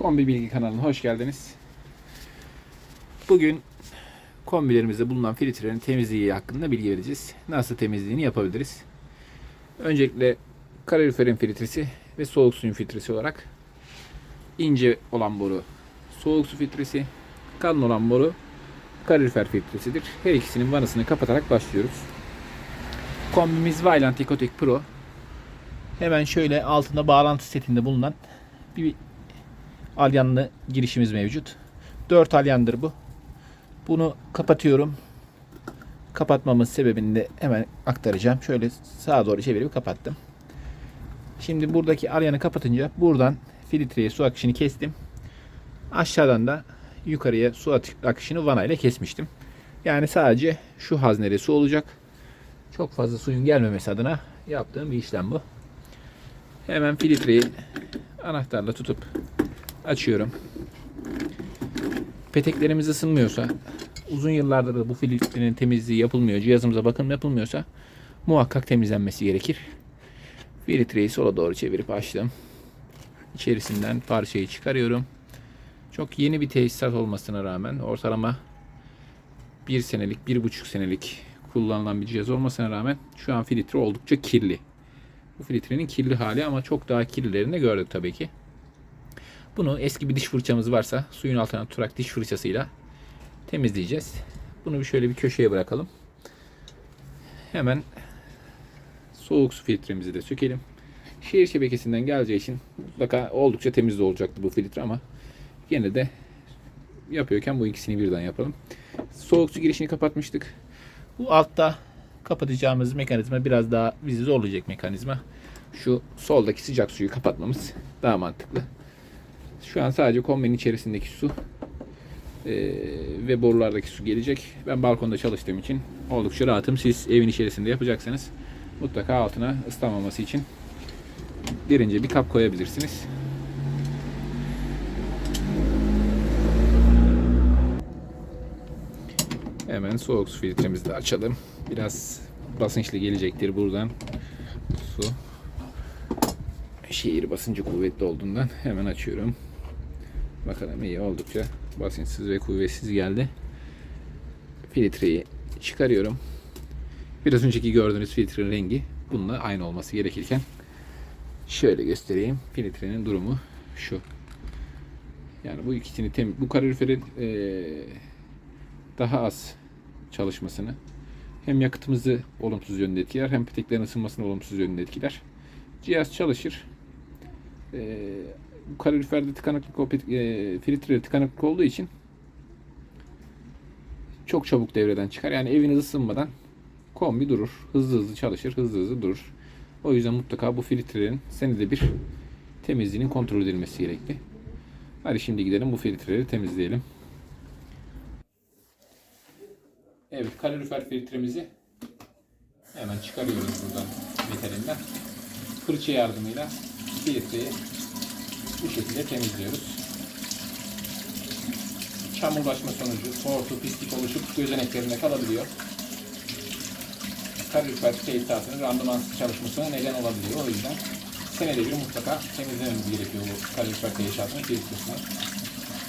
Kombi Bilgi kanalına hoş geldiniz. Bugün kombilerimizde bulunan filtrelerin temizliği hakkında bilgi vereceğiz. Nasıl temizliğini yapabiliriz? Öncelikle kaloriferin filtresi ve soğuk suyun filtresi olarak ince olan boru soğuk su filtresi, kalın olan boru kalorifer filtresidir. Her ikisinin vanasını kapatarak başlıyoruz. Kombimiz Vaillant Ecotec Pro. Hemen şöyle altında bağlantı setinde bulunan bir alyanlı girişimiz mevcut. 4 alyandır bu. Bunu kapatıyorum. Kapatmamın sebebini de hemen aktaracağım. Şöyle sağa doğru çevirip kapattım. Şimdi buradaki alyanı kapatınca buradan filtreye su akışını kestim. Aşağıdan da yukarıya su akışını vana ile kesmiştim. Yani sadece şu haznede su olacak. Çok fazla suyun gelmemesi adına yaptığım bir işlem bu. Hemen filtreyi anahtarla tutup açıyorum. Peteklerimiz ısınmıyorsa, uzun yıllardır da bu filtrenin temizliği yapılmıyor, cihazımıza bakım yapılmıyorsa muhakkak temizlenmesi gerekir. Filtreyi sola doğru çevirip açtım. İçerisinden parçayı çıkarıyorum. Çok yeni bir tesisat olmasına rağmen ortalama bir senelik, bir buçuk senelik kullanılan bir cihaz olmasına rağmen şu an filtre oldukça kirli. Bu filtrenin kirli hali ama çok daha kirlilerini gördük tabii ki. Bunu eski bir diş fırçamız varsa suyun altına tutarak diş fırçasıyla temizleyeceğiz. Bunu bir şöyle bir köşeye bırakalım. Hemen soğuk su filtremizi de sökelim. Şehir şebekesinden geleceği için mutlaka oldukça temiz olacaktı bu filtre ama yine de yapıyorken bu ikisini birden yapalım. Soğuk su girişini kapatmıştık. Bu altta kapatacağımız mekanizma biraz daha bizi zorlayacak mekanizma. Şu soldaki sıcak suyu kapatmamız daha mantıklı. Şu an sadece kombinin içerisindeki su eee, ve borulardaki su gelecek. Ben balkonda çalıştığım için oldukça rahatım. Siz evin içerisinde yapacaksanız mutlaka altına ıslanmaması için derince bir kap koyabilirsiniz. Hemen soğuk su filtremizi de açalım. Biraz basınçlı gelecektir buradan su. Şehir basıncı kuvvetli olduğundan hemen açıyorum. Bakalım iyi oldukça basınçsız ve kuvvetsiz geldi. Filtreyi çıkarıyorum. Biraz önceki gördüğünüz filtrenin rengi bununla aynı olması gerekirken şöyle göstereyim. Filtrenin durumu şu. Yani bu ikisini tem bu kaloriferin eee, daha az çalışmasını hem yakıtımızı olumsuz yönde etkiler hem peteklerin ısınmasını olumsuz yönde etkiler. Cihaz çalışır. Bu kaloriferde tıkanıklık, e, filtrede tıkanıklık olduğu için çok çabuk devreden çıkar. Yani eviniz ısınmadan kombi durur. Hızlı hızlı çalışır, hızlı hızlı durur. O yüzden mutlaka bu filtrelerin senede bir temizliğinin kontrol edilmesi gerekli. Hadi şimdi gidelim bu filtreleri temizleyelim. Evet, kalorifer filtremizi hemen çıkarıyoruz buradan metalinden. Fırça yardımıyla filtreyi bu şekilde temizliyoruz. Çamurlaşma sonucu tortu, pislik oluşup gözeneklerinde kalabiliyor. Kalorifer tesisatının randımansız çalışmasına neden olabiliyor. O yüzden senede bir mutlaka temizlememiz gerekiyor bu kalorifer tesisatının filtresini.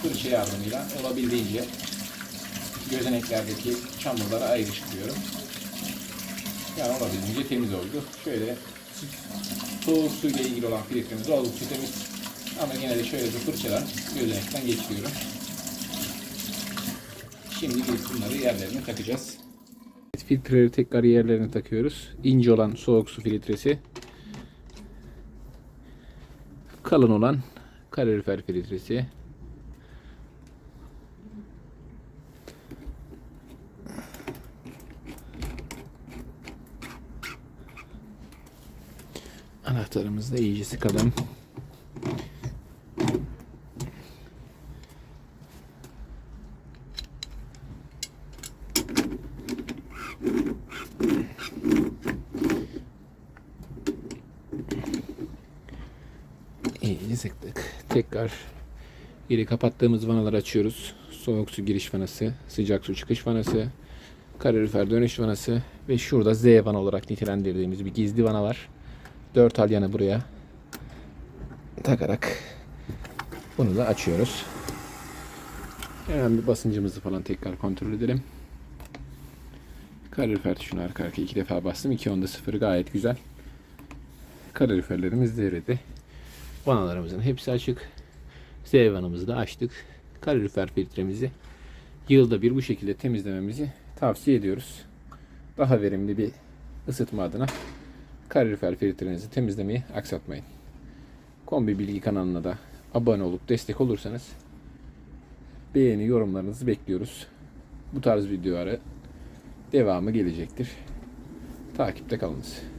Fırça yardımıyla olabildiğince gözeneklerdeki çamurları ayrıştırıyorum. Yani olabildiğince temiz oldu. Şöyle soğuk suyla ilgili olan filtremiz oldukça temiz. Ama yine de şöyle bir fırçadan gözenekten geçiriyorum. Şimdi gidip bunları yerlerine takacağız. Filtreleri tekrar yerlerine takıyoruz. İnce olan soğuk su filtresi. Kalın olan kalorifer filtresi. Anahtarımızı da iyice sıkalım. İyice. Tekrar geri kapattığımız vanaları açıyoruz. Soğuk su giriş vanası, sıcak su çıkış vanası, kalorifer dönüş vanası ve şurada Z vana olarak nitelendirdiğimiz bir gizli vana var. 4 alyanı buraya takarak Bunu da açıyoruz. Hemen bir basıncımızı falan tekrar kontrol edelim. Kalorifer tuşuna arka arkaya iki defa bastım. 2 onda 0 gayet güzel. Kaloriferlerimiz devrede. Vanalarımızın hepsi açık. Z vanamızı da açtık. Kalorifer filtremizi yılda bir bu şekilde temizlememizi tavsiye ediyoruz. Daha verimli bir ısıtma adına kalorifer filtrenizi temizlemeyi aksatmayın. Kombi Bilgi kanalına da abone olup destek olursanız beğeni yorumlarınızı bekliyoruz. Bu tarz videoları devamı gelecektir. Takipte kalınız.